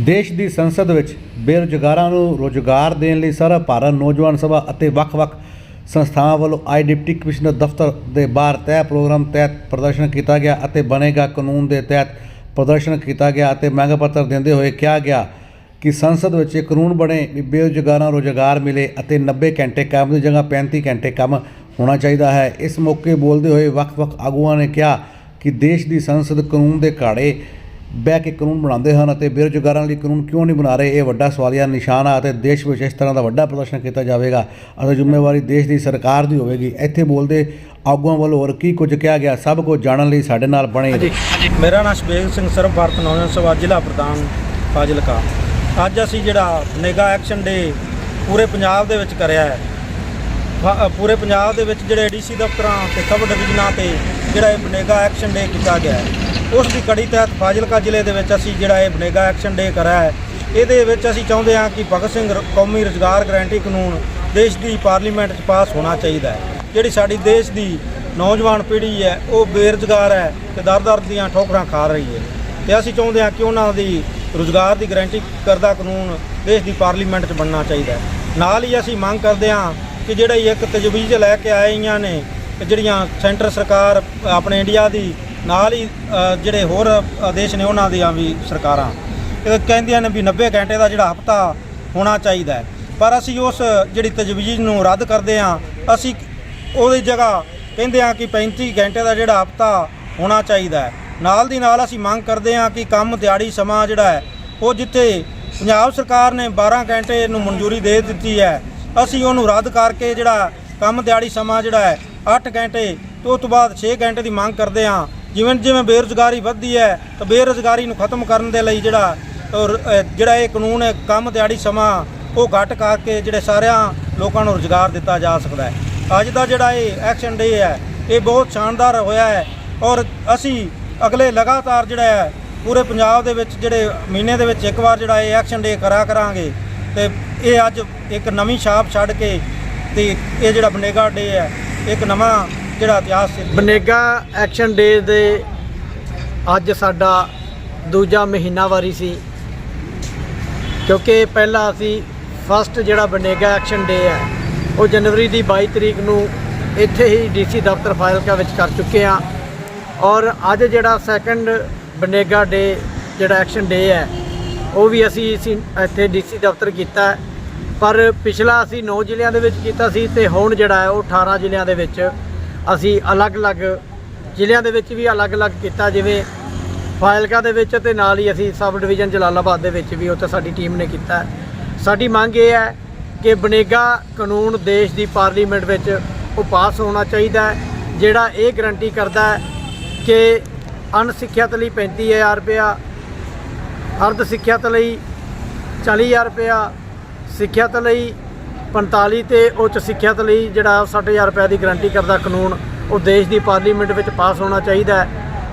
ਦੇਸ਼ ਦੀ ਸੰਸਦ ਵਿੱਚ ਬੇਰੁਜ਼ਗਾਰਾਂ ਨੂੰ ਰੋਜ਼ਗਾਰ ਦੇਣ ਲਈ ਸਾਰਾ ਭਾਰਤ ਨੌਜਵਾਨ ਸਭਾ ਅਤੇ ਵੱਖ-ਵੱਖ ਸੰਸਥਾਵਾਂ ਵੱਲੋਂ ਆਈ ਡਿਪਟੀ ਕਮਿਸ਼ਨਰ ਦਫ਼ਤਰ ਦੇ ਬਾਹਰ ਤੈਅ ਪ੍ਰੋਗਰਾਮ ਤਹਿਤ ਪ੍ਰਦਰਸ਼ਨ ਕੀਤਾ ਗਿਆ ਅਤੇ ਬਣੇਗਾ ਕਾਨੂੰਨ ਦੇ ਤਹਿਤ ਪ੍ਰਦਰਸ਼ਨ ਕੀਤਾ ਗਿਆ ਅਤੇ ਮੰਗ ਪੱਤਰ ਦਿੰਦੇ ਹੋਏ ਕਿਹਾ ਗਿਆ ਕਿ ਸੰਸਦ ਵਿੱਚ ਇਹ ਕਾਨੂੰਨ ਬਣੇ ਵੀ ਬੇਰੁਜ਼ਗਾਰਾਂ ਨੂੰ ਰੋਜ਼ਗਾਰ ਮਿਲੇ ਅਤੇ 90 ਘੰਟੇ ਕੰਮ ਦੀ ਜਗ੍ਹਾ 35 ਘੰਟੇ ਕੰਮ ਹੋਣਾ ਚਾਹੀਦਾ ਹੈ। ਇਸ ਮੌਕੇ ਬੋਲਦੇ ਹੋਏ ਵੱਖ-ਵੱਖ ਆਗੂਆਂ ਨੇ ਕਿਹਾ ਕਿ ਦੇਸ਼ ਦੀ ਸੰਸਦ ਕਾਨੂੰਨ ਦੇ ਘਾੜੇ ਬਹਿ ਕੇ ਕਾਨੂੰਨ ਬਣਾਉਂਦੇ ਹਨ ਅਤੇ ਬੇਰੁਜ਼ਗਾਰਾਂ ਲਈ ਕਾਨੂੰਨ ਕਿਉਂ ਨਹੀਂ ਬਣਾ ਰਹੇ? ਇਹ ਵੱਡਾ ਸਵਾਲੀਆ ਨਿਸ਼ਾਨ ਆ ਅਤੇ ਦੇਸ਼ ਵਿੱਚ ਇਸ ਤਰ੍ਹਾਂ ਦਾ ਵੱਡਾ ਪ੍ਰਦਰਸ਼ਨ ਕੀਤਾ ਜਾਵੇਗਾ। ਅਤੇ ਜ਼ਿੰਮੇਵਾਰੀ ਦੇਸ਼ ਦੀ ਸਰਕਾਰ ਦੀ ਹੋਵੇਗੀ। ਇੱਥੇ ਬੋਲਦੇ ਆਗੂਆਂ ਵੱਲੋਂ ਹੋਰ ਕੀ ਕੁਝ ਕਿਹਾ ਗਿਆ? ਸਭ ਕੁਝ ਜਾਣਨ ਲਈ ਸਾਡੇ ਨਾਲ ਬਣੇ ਮੇਰਾ ਨਾਮ ਸ਼ਬੇਗ ਸਿੰਘ ਸਰਬ ਭਾਰਤ ਨੌਜਵਾਨ ਸਭਾ ਜ਼ਿਲ੍ਹਾ ਪ੍ਰਧਾਨ ਫਾਜ਼ਿਲਕਾ। ਅੱਜ ਅਸੀਂ ਜਿਹੜਾ ਨਿਗਾ ਐਕਸ਼ਨ ਡੇ ਪੂਰੇ ਪੰਜਾਬ ਦੇ ਵਿੱਚ ਕਰਿਆ ਹੈ। ਪੂਰੇ ਪੰਜਾਬ ਦੇ ਵਿੱਚ ਜਿਹੜੇ ਡੀਸੀ ਦਫ਼ਤਰਾਂ ਤੇ ਸਬ ਡਿਵੀਜ਼ਨਾਂ ਤੇ ਜਿਹੜਾ ਇਹ ਬਨੇਗਾ ਐਕਸ਼ਨ ਡੇ ਕੀਤਾ ਗਿਆ ਹੈ। ਉਸ ਦੀ ਕੜੀ ਤਹਿਤ ਫਾਜ਼ਿਲਕਾ ਜ਼ਿਲ੍ਹੇ ਦੇ ਵਿੱਚ ਅਸੀਂ ਜਿਹੜਾ ਇਹ ਬਨੇਗਾ ਐਕਸ਼ਨ ਡੇ ਕਰਾਇਆ ਹੈ। ਇਹਦੇ ਵਿੱਚ ਅਸੀਂ ਚਾਹੁੰਦੇ ਹਾਂ ਕਿ ਭਗਤ ਸਿੰਘ ਕੌਮੀ ਰੁਜ਼ਗਾਰ ਗਾਰੰਟੀ ਕਾਨੂੰਨ ਦੇਸ਼ ਦੀ ਪਾਰਲੀਮੈਂਟ 'ਚ ਪਾਸ ਹੋਣਾ ਚਾਹੀਦਾ ਹੈ। ਜਿਹੜੀ ਸਾਡੀ ਦੇਸ਼ ਦੀ ਨੌਜਵਾਨ ਪੀੜ੍ਹੀ ਹੈ, ਉਹ ਬੇਰੁਜ਼ਗਾਰ ਹੈ ਤੇ ਦਰ-ਦਰ ਦੀਆਂ ਠੋਕਰਾਂ ਖਾ ਰਹੀ ਹੈ। ਤੇ ਅਸੀਂ ਚਾਹੁੰਦੇ ਹਾਂ ਕਿ ਉਹਨਾਂ ਦੀ ਰੁਜ਼ਗਾਰ ਦੀ ਗਾਰੰਟੀ ਕਰਦਾ ਕਾਨੂੰਨ ਦੇਸ਼ ਦੀ ਪਾਰਲੀਮੈਂਟ 'ਚ ਬਣਨਾ ਚਾਹੀਦਾ ਹੈ। ਨਾਲ ਹੀ ਅਸੀਂ ਮੰਗ ਕਰਦੇ ਹਾਂ ਕਿ ਜਿਹੜਾ ਇੱਕ ਤਜਵੀਜ਼ ਲੈ ਕੇ ਆਈਆਂ ਨੇ ਜਿਹੜੀਆਂ ਸੈਂਟਰ ਸਰਕਾਰ ਆਪਣੇ ਇੰਡੀਆ ਦੀ ਨਾਲ ਹੀ ਜਿਹੜੇ ਹੋਰ ਆਦੇਸ਼ ਨੇ ਉਹਨਾਂ ਦੀਆਂ ਵੀ ਸਰਕਾਰਾਂ। ਕਹਿੰਦੀਆਂ ਨੇ ਵੀ 90 ਘੰਟੇ ਦਾ ਜਿਹੜਾ ਹਫਤਾ ਹੋਣਾ ਚਾਹੀਦਾ ਹੈ। ਪਰ ਅਸੀਂ ਉਸ ਜਿਹੜੀ ਤਜਵੀਜ਼ ਨੂੰ ਰੱਦ ਕਰਦੇ ਹਾਂ, ਅਸੀਂ ਉਹਦੀ ਜਗ੍ਹਾ ਕਹਿੰਦੇ ਹਾਂ ਕਿ 35 ਘੰਟੇ ਦਾ ਜਿਹੜਾ ਹਫਤਾ ਹੋਣਾ ਚਾਹੀਦਾ ਹੈ। ਨਾਲ ਦੀ ਨਾਲ ਅਸੀਂ ਮੰਗ ਕਰਦੇ ਹਾਂ ਕਿ ਕੰਮ ਦਿਹਾੜੀ ਸਮਾਂ ਜਿਹੜਾ ਹੈ, ਉਹ ਜਿੱਥੇ ਪੰਜਾਬ ਸਰਕਾਰ ਨੇ 12 ਘੰਟੇ ਨੂੰ ਮਨਜ਼ੂਰੀ ਦੇ ਦਿੱਤੀ ਹੈ, ਅਸੀਂ ਉਹਨੂੰ ਰੱਦ ਕਰਕੇ ਜਿਹੜਾ ਕੰਮ ਦਿਹਾੜੀ ਸਮਾਂ ਜਿਹੜਾ ਹੈ 8 ਘੰਟੇ ਤੇ ਉਸ ਤੋਂ ਬਾਅਦ 6 ਘੰਟੇ ਦੀ ਮੰਗ ਕਰਦੇ ਹਾਂ ਜਿਵੇਂ ਜਿਵੇਂ ਬੇਰੁਜ਼ਗਾਰੀ ਵੱਧਦੀ ਹੈ ਤਾਂ ਬੇਰੁਜ਼ਗਾਰੀ ਨੂੰ ਖਤਮ ਕਰਨ ਦੇ ਲਈ ਜਿਹੜਾ ਔਰ, ਜਿਹੜਾ ਇਹ ਕਾਨੂੰਨ ਹੈ ਕੰਮ ਦਿਹਾੜੀ ਸਮਾਂ ਉਹ ਘੱਟ ਕਰਕੇ ਜਿਹੜੇ ਸਾਰਿਆਂ ਲੋਕਾਂ ਨੂੰ ਰੁਜ਼ਗਾਰ ਦਿੱਤਾ ਜਾ ਸਕਦਾ ਹੈ। ਅੱਜ ਦਾ ਜਿਹੜਾ ਇਹ ਐਕਸ਼ਨ ਡੇ ਹੈ ਇਹ ਬਹੁਤ ਸ਼ਾਨਦਾਰ ਹੋਇਆ ਹੈ ਔਰ ਅਸੀਂ ਅਗਲੇ ਲਗਾਤਾਰ ਜਿਹੜਾ ਹੈ ਪੂਰੇ ਪੰਜਾਬ ਦੇ ਵਿੱਚ ਜਿਹੜੇ ਮਹੀਨੇ ਦੇ ਵਿੱਚ ਇੱਕ ਵਾਰ ਜਿਹੜਾ ਇਹ ਐਕਸ਼ਨ ਡੇ ਕਰਾ ਕਰਾਂਗੇ ਤੇ ਇਹ ਅੱਜ ਇੱਕ ਨਵੀਂ ਛਾਪ ਛੱਡ ਕੇ ਤੇ ਇਹ ਜਿਹੜਾ ਬਨੇਗਾ ਡੇ ਹੈ ਇੱਕ ਨਵਾਂ ਜਿਹੜਾ ਇਤਿਹਾਸ ਸਿਰਜੇਗਾ। ਬਨੇਗਾ ਐਕਸ਼ਨ ਡੇ ਦੇ ਅੱਜ ਸਾਡਾ ਦੂਜਾ ਮਹੀਨਾਵਾਰੀ ਸੀ ਕਿਉਂਕਿ ਪਹਿਲਾਂ ਅਸੀਂ ਫਸਟ ਜਿਹੜਾ ਬਨੇਗਾ ਐਕਸ਼ਨ ਡੇ ਹੈ, ਉਹ ਜਨਵਰੀ ਦੀ 22 ਤਰੀਕ ਨੂੰ ਇੱਥੇ ਹੀ ਡੀਸੀ ਦਫ਼ਤਰ ਫਾਜ਼ਿਲਕਾ ਵਿੱਚ ਕਰ ਚੁੱਕੇ ਹਾਂ ਔਰ ਅੱਜ ਜਿਹੜਾ ਸੈਕੰਡ ਬਨੇਗਾ ਡੇ ਜਿਹੜਾ ਐਕਸ਼ਨ ਡੇ ਹੈ, ਉਹ ਵੀ ਅਸੀਂ ਇਸੀ ਇੱਥੇ ਡੀਸੀ ਦਫ਼ਤਰ ਕੀਤਾ ਪਰ ਪਿਛਲਾ ਅਸੀਂ 9 ਜ਼ਿਲ੍ਹਿਆਂ ਦੇ ਵਿੱਚ ਕੀਤਾ ਸੀ ਤੇ ਹੁਣ ਜਿਹੜਾ ਹੈ ਉਹ 18 ਜ਼ਿਲ੍ਹਿਆਂ ਦੇ ਵਿੱਚ ਅਸੀਂ ਅਲੱਗ-ਅਲੱਗ ਜ਼ਿਲ੍ਹਿਆਂ ਦੇ ਵਿੱਚ ਵੀ ਅਲੱਗ-ਅਲੱਗ ਕੀਤਾ, ਜਿਵੇਂ ਫਾਜ਼ਿਲਕਾ ਦੇ ਵਿੱਚ ਤੇ ਨਾਲ ਹੀ ਅਸੀਂ ਸਬ ਡਿਵੀਜ਼ਨ ਜਲਾਲਾਬਾਦ ਦੇ ਵਿੱਚ ਵੀ ਉੱਥੇ ਸਾਡੀ ਟੀਮ ਨੇ ਕੀਤਾ। ਸਾਡੀ ਮੰਗ ਇਹ ਹੈ ਕਿ ਬਨੇਗਾ ਕਾਨੂੰਨ ਦੇਸ਼ ਦੀ ਪਾਰਲੀਮੈਂਟ ਵਿੱਚ ਉਹ ਪਾਸ ਹੋਣਾ ਚਾਹੀਦਾ ਹੈ, ਜਿਹੜਾ ਇਹ ਗਰੰਟੀ ਕਰਦਾ ਹੈ ਕਿ ਅਣਸਿੱਖਿਅਤ ਲਈ 35000 ਰੁਪਇਆ, ਅਰਧ ਸਿੱਖਿਅਤ ਲਈ 40000 ਰੁਪਇਆ, ਸਿੱਖਿਅਤ ਲਈ 45 ਤੇ ਉੱਚ ਸਿੱਖਿਅਤ ਲਈ ਜਿਹੜਾ 60000 ਰੁਪਏ ਦੀ ਗਰੰਟੀ ਕਰਦਾ ਕਾਨੂੰਨ, ਉਹ ਦੇਸ਼ ਦੀ ਪਾਰਲੀਮੈਂਟ ਵਿੱਚ ਪਾਸ ਹੋਣਾ ਚਾਹੀਦਾ ਹੈ।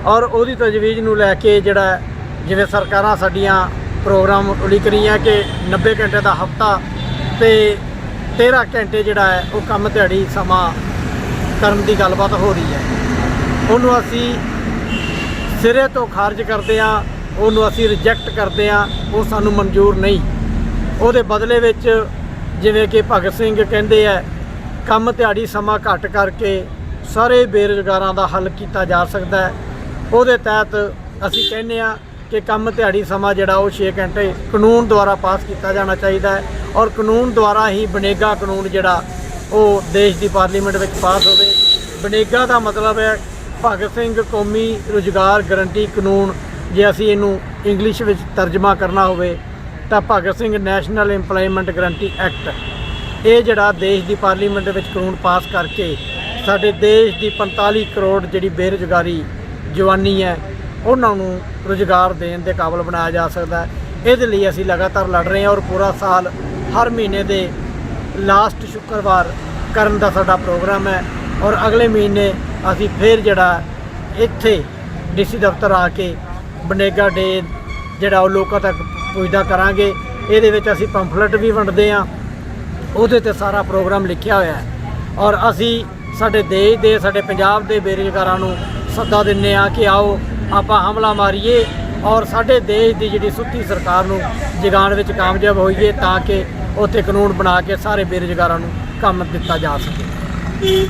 ਔਰ ਉਹਦੀ ਤਜਵੀਜ਼ ਨੂੰ ਲੈ ਕੇ ਜਿਹੜਾ ਜਿਵੇਂ ਸਰਕਾਰਾਂ ਸਾਡੀਆਂ ਪ੍ਰੋਗਰਾਮ ਉਲੀਕ ਰਹੀਆਂ ਕਿ 90 ਘੰਟੇ ਦਾ ਹਫਤਾ ਤੇ 13 ਘੰਟੇ ਜਿਹੜਾ ਹੈ, ਉਹ ਕੰਮ ਦਿਹਾੜੀ ਸਮਾਂ ਕਰਨ ਦੀ ਗੱਲਬਾਤ ਹੋ ਰਹੀ ਹੈ। ਉਹਨੂੰ ਅਸੀਂ ਸਿਰੇ ਤੋਂ ਖਾਰਜ ਕਰਦੇ ਆ ਉਹਨੂੰ ਅਸੀਂ ਰਿਜੈਕਟ ਕਰਦੇ ਆ ਉਹ ਸਾਨੂੰ ਮਨਜ਼ੂਰ ਨਹੀਂ। ਉਹਦੇ ਬਦਲੇ ਵਿੱਚ ਜਿਵੇਂ ਕਿ ਭਗਤ ਸਿੰਘ ਕਹਿੰਦੇ ਆ, ਕੰਮ ਦਿਹਾੜੀ ਸਮਾਂ ਘੱਟ ਕਰਕੇ ਸਾਰੇ ਬੇਰੁਜ਼ਗਾਰਾਂ ਦਾ ਹੱਲ ਕੀਤਾ ਜਾ ਸਕਦਾ ਹੈ। ਉਹਦੇ ਤਹਿਤ ਅਸੀਂ ਕਹਿੰਦੇ ਆ ਕਿ ਕੰਮ ਦਿਹਾੜੀ ਸਮਾਂ ਜਿਹੜਾ ਉਹ 6 ਘੰਟੇ ਕਾਨੂੰਨ ਦੁਆਰਾ ਪਾਸ ਕੀਤਾ ਜਾਣਾ ਚਾਹੀਦਾ ਹੈ ਔਰ ਕਾਨੂੰਨ ਦੁਆਰਾ ਹੀ ਬਨੇਗਾ ਕਾਨੂੰਨ ਜਿਹੜਾ ਉਹ ਦੇਸ਼ ਦੀ ਪਾਰਲੀਮੈਂਟ ਵਿੱਚ ਪਾਸ ਹੋਵੇ। ਬਨੇਗਾ ਦਾ ਮਤਲਬ ਹੈ ਭਗਤ ਸਿੰਘ ਕੌਮੀ ਰੁਜ਼ਗਾਰ ਗਰੰਟੀ ਕਾਨੂੰਨ। ਜੇ ਅਸੀਂ ਇਹਨੂੰ ਇੰਗਲਿਸ਼ ਵਿੱਚ ਤਰਜਮਾ ਕਰਨਾ ਹੋਵੇ ਤਾਂ Bhagat Singh national employment guarantee act. ਇਹ ਜਿਹੜਾ ਦੇਸ਼ ਦੀ ਪਾਰਲੀਮੈਂਟ ਦੇ ਵਿੱਚ ਕਾਨੂੰਨ ਪਾਸ ਕਰਕੇ ਸਾਡੇ ਦੇਸ਼ ਦੀ 45 ਕਰੋੜ ਜਿਹੜੀ ਬੇਰੁਜ਼ਗਾਰੀ ਜਵਾਨੀ ਹੈ, ਉਹਨਾਂ ਨੂੰ ਰੁਜ਼ਗਾਰ ਦੇਣ ਦੇ ਕਾਬਲ ਬਣਾਇਆ ਜਾ ਸਕਦਾ ਹੈ। ਇਹਦੇ ਲਈ ਅਸੀਂ ਲਗਾਤਾਰ ਲੜ ਰਹੇ ਹਾਂ ਔਰ ਪੂਰਾ ਸਾਲ ਹਰ ਮਹੀਨੇ ਦੇ ਲਾਸਟ ਸ਼ੁੱਕਰਵਾਰ ਕਰਨ ਦਾ ਸਾਡਾ ਪ੍ਰੋਗਰਾਮ ਹੈ ਔਰ ਅਗਲੇ ਮਹੀਨੇ ਅਸੀਂ ਫਿਰ ਜਿਹੜਾ ਇੱਥੇ ਡੀਸੀ ਦਫ਼ਤਰ ਆ ਕੇ ਬਨੇਗਾ ਡੇ ਜਿਹੜਾ ਉਹ ਲੋਕਾਂ ਤੱਕ ਪੁੱਜਦਾ ਕਰਾਂਗੇ। ਇਹਦੇ ਵਿੱਚ ਅਸੀਂ ਪੰਫਲੇਟ ਵੀ ਵੰਡਦੇ ਹਾਂ। ਉਹਦੇ ਤੇ ਸਾਰਾ ਪ੍ਰੋਗਰਾਮ ਲਿਖਿਆ ਹੋਇਆ ਹੈ। ਔਰ ਅਸੀਂ ਸਾਡੇ ਦੇਸ਼ ਦੇ, ਸਾਡੇ ਪੰਜਾਬ ਦੇ ਬੇਰੁਜ਼ਗਾਰਾਂ ਨੂੰ ਸੱਦਾ ਦਿੰਨੇ ਆ ਕਿ ਆਓ, ਆਪਾਂ ਹਮਲਾ ਮਾਰੀਏ ਔਰ ਸਾਡੇ ਦੇਸ਼ ਦੀ ਜਿਹੜੀ ਸੁੱਤੀ ਸਰਕਾਰ ਨੂੰ ਜਗਾਉਣ ਵਿੱਚ ਕਾਮਯਾਬ ਹੋਈਏ ਤਾਂ ਕਿ ਉੱਥੇ ਕਾਨੂੰਨ ਬਣਾ ਕੇ ਸਾਰੇ ਬੇਰੁਜ਼ਗਾਰਾਂ ਨੂੰ ਕੰਮ ਦਿੱਤਾ ਜਾ ਸਕੇ।